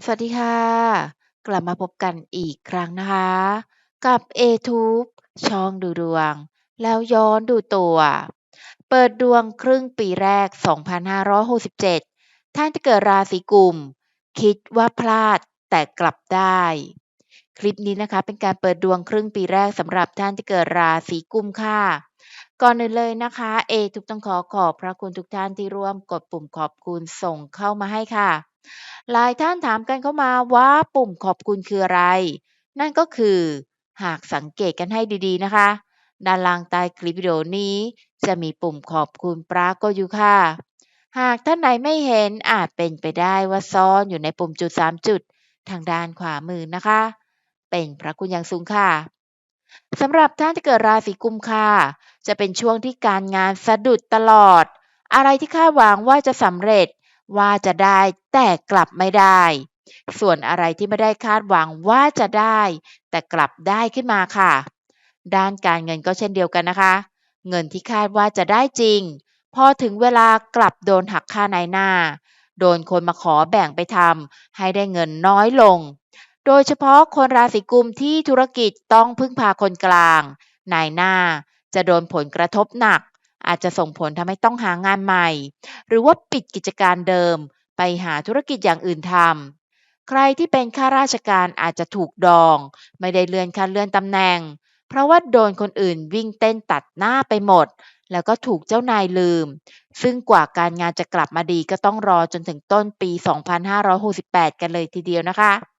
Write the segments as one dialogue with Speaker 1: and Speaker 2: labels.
Speaker 1: สวัสดีค่ะ กลับมาพบกันอีกครั้งนะคะ กับ A-Tube ช่องดูดวง แล้วย้อนดูตัว เปิดดวงครึ่งปีแรก 2567 ท่านที่เกิดราศีกุม คิดว่าพลาดแต่กลับได้ คลิปนี้นะคะเป็นการเปิดดวงครึ่งปีแรกสำหรับท่านที่เกิดราศีกุมค่ะ ก่อนอื่นเลยนะคะ A-Tube ต้องขอขอบพระคุณทุกท่านที่ร่วมกดปุ่มขอบคุณส่งเข้ามาให้ค่ะ หลายท่านถามกันเข้ามาว่าปุ่มขอบคุณคืออะไร นั่นก็คือหากสังเกตกันให้ดีๆนะคะ ด้านล่างใต้คลิปวิดีโอนี้ จะมีปุ่มขอบคุณปรากฏอยู่ค่ะ หากท่านใดไม่เห็นอาจเป็นไปได้ว่าซ่อนอยู่ในปุ่มจุด 3 จุด ทางด้านขวามือนะคะ เป็นพระคุณอย่างสูงค่ะ สำหรับท่านที่เกิดราศีกุมค่ะ จะเป็นช่วงที่การงานสะดุดตลอด อะไรที่คาดหวังว่าจะสำเร็จว่าจะได้แต่กลับไม่ได้ ส่วนอะไรที่ไม่ได้คาดหวังว่าจะได้ แต่กลับได้ขึ้นมาค่ะ ด้านการเงินก็เช่นเดียวกันนะคะ เงินที่คาดว่าจะได้จริง พอถึงเวลากลับโดนหักค่าในหน้า โดนคนมาขอแบ่งไปทำให้ได้เงินน้อยลง โดยเฉพาะคนราศีกุมที่ธุรกิจต้องพึ่งพาคนกลาง นายหน้าจะโดนผลกระทบหนัก อาจจะส่งผลทำให้ต้องหางานใหม่ หรือว่าปิดกิจการเดิม ไปหาธุรกิจอย่างอื่นทำใครที่เป็นข้าราชการอาจจะถูกดอง ไม่ได้เลื่อนขั้นเลื่อนตำแหน่ง เพราะว่าโดนคนอื่นวิ่งเต้นตัดหน้าไปหมด แล้วก็ถูกเจ้านายลืม ซึ่งกว่าการงานจะกลับมาดีก็ต้องรอจนถึงต้นปี 2568 กันเลยทีเดียวนะคะ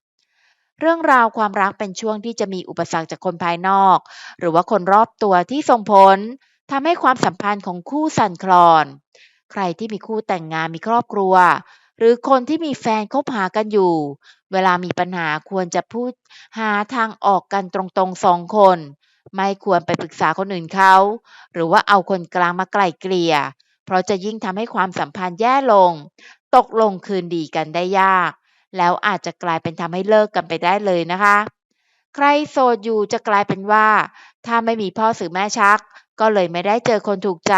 Speaker 1: เรื่องราวความรักเป็นช่วงที่จะมีอุปสรรคจากคนภายนอก หรือว่าคนรอบตัวที่ส่งผลทำให้ความสัมพันธ์ของคู่สั่นคลอน ใครที่มีคู่แต่งงานมีครอบครัว หรือคนที่มีแฟนคบหากันอยู่ เวลามีปัญหาควรจะพูดหาทางออกกันตรงๆสองคน ไม่ควรไปปรึกษาคนอื่นเขา หรือว่าเอาคนกลางมาไกล่เกลี่ย เพราะจะยิ่งทำให้ความสัมพันธ์แย่ลง ตกลงคืนดีกันได้ยาก แล้วอาจจะกลายเป็นทำให้เลิกกันไปได้เลยนะคะ ใครโสดอยู่จะกลายเป็นว่า ถ้าไม่มีพ่อสื่อแม่ชัก ก็เลยไม่ได้เจอคนถูกใจ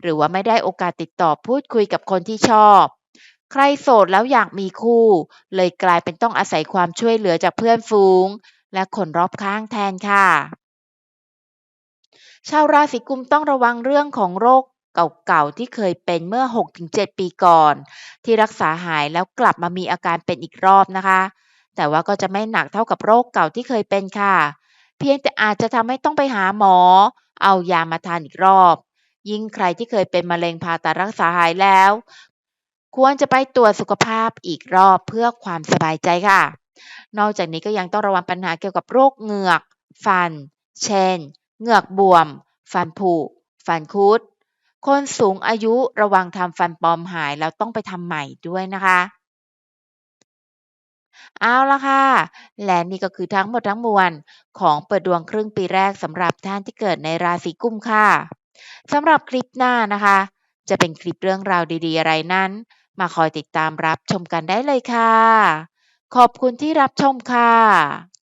Speaker 1: หรือว่าไม่ได้โอกาสติดต่อพูดคุยกับคนที่ชอบ ใครโสดแล้วอยากมีคู่ เลยกลายเป็นต้องอาศัยความช่วยเหลือจากเพื่อนฝูง และคนรอบข้างแทนค่ะชาวราศีกุมต้องระวังเรื่องของโรค เก่าๆที่เคยเป็นเมื่อ 6-7 ปีก่อน ที่รักษาหายแล้วกลับมามีอาการเป็นอีกรอบนะคะ แต่ว่าก็จะไม่หนักเท่ากับโรคเก่าที่เคยเป็นค่ะ เพียงแต่อาจจะทำให้ต้องไปหาหมอ เอายามาทานอีกรอบ ยิ่งใครที่เคยเป็นมะเร็งผ่าตัดรักษาหายแล้ว ควรจะไปตรวจสุขภาพอีกรอบเพื่อความสบายใจค่ะ นอกจากนี้ก็ยังต้องระวังปัญหาเกี่ยวกับโรคเหงือก ฟัน เช่น เหงือกบวม ฟันผุ ฟันคุด คนสูงอายุระวังทำฟันปลอมหายแล้วต้องไปทำใหม่ด้วยนะคะ เอาละค่ะ และนี่ก็คือทั้งหมดทั้งมวลของเปิดดวงครึ่งปีแรกสำหรับท่านที่เกิดในราศีกุมค่ะสำหรับคลิปหน้านะคะ จะเป็นคลิปเรื่องราวดีๆ อะไรนั้น มาคอยติดตามรับชมกันได้เลยค่ะ ขอบคุณที่รับชมค่ะ